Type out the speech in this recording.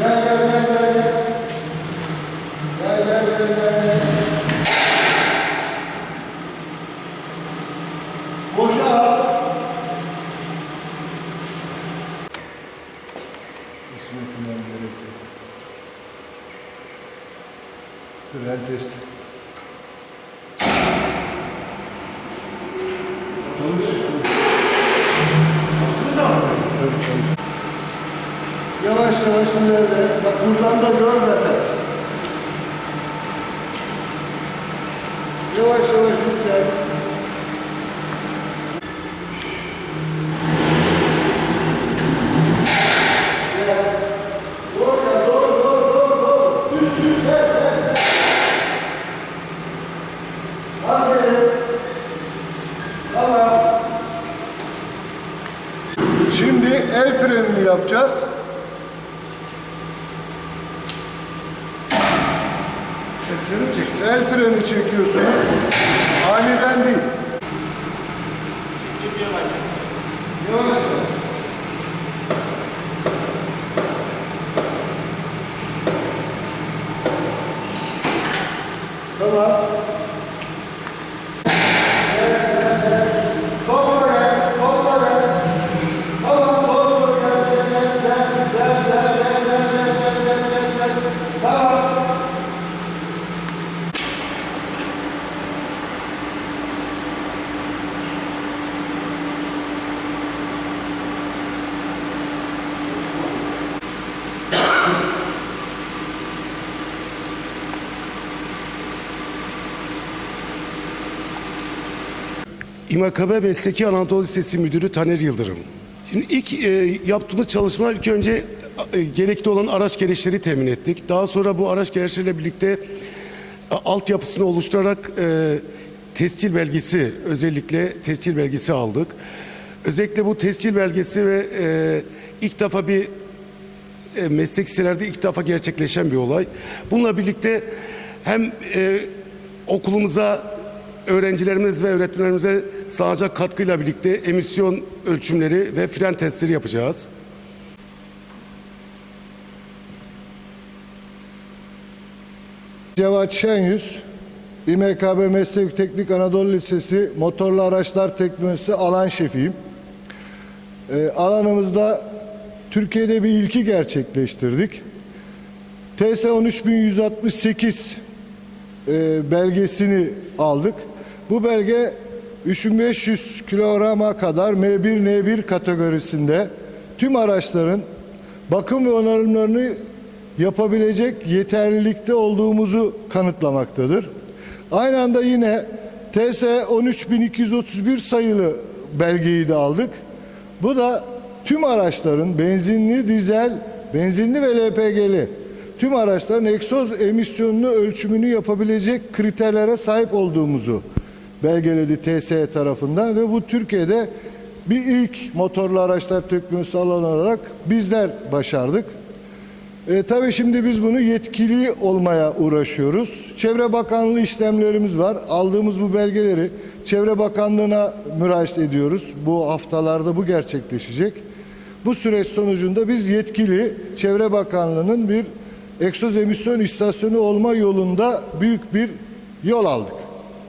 Gel gel gel gel gel. Gel gel gel gel gel. Boşa al. İsmi filan gerekiyor. Fren testi. Yavaş ilerle. Bak buradan da gör zaten. Yavaş yavaş. Tamam. Şimdi el frenini yapacağız. El çeksin. El freni çekiyorsunuz. Aniden değil. Yavaş yavaş. Tamam. İMKB Mesleki Anadolu Lisesi Müdürü Taner Yıldırım. Şimdi ilk e, yaptığımız çalışmalar ilk önce e, gerekli olan araç gereçleri temin ettik. Daha sonra bu araç gereçleriyle birlikte e, altyapısını oluşturarak e, tescil belgesi özellikle tescil belgesi aldık. Özellikle bu tescil belgesi ve e, ilk defa bir e, meslek ilk defa gerçekleşen bir olay. Bununla birlikte hem e, okulumuza öğrencilerimiz ve öğretmenlerimize sağlayacak katkıyla birlikte emisyon ölçümleri ve fren testleri yapacağız. Cevat Şenyüz, İMKB Meslek Teknik Anadolu Lisesi Motorlu Araçlar Teknolojisi alan şefiyim. Ee, alanımızda Türkiye'de bir ilki gerçekleştirdik. TS 13168 e, belgesini aldık. Bu belge 3500 kilograma kadar M1 N1 kategorisinde tüm araçların bakım ve onarımlarını yapabilecek yeterlilikte olduğumuzu kanıtlamaktadır. Aynı anda yine TS 13231 sayılı belgeyi de aldık. Bu da tüm araçların benzinli, dizel, benzinli ve LPG'li tüm araçların egzoz emisyonunu ölçümünü yapabilecek kriterlere sahip olduğumuzu belgeledi TSE tarafından ve bu Türkiye'de bir ilk motorlu araçlar teknolojisi alanı olarak bizler başardık. E, tabii şimdi biz bunu yetkili olmaya uğraşıyoruz. Çevre Bakanlığı işlemlerimiz var. Aldığımız bu belgeleri Çevre Bakanlığı'na müracaat ediyoruz. Bu haftalarda bu gerçekleşecek. Bu süreç sonucunda biz yetkili Çevre Bakanlığı'nın bir egzoz emisyon istasyonu olma yolunda büyük bir yol aldık.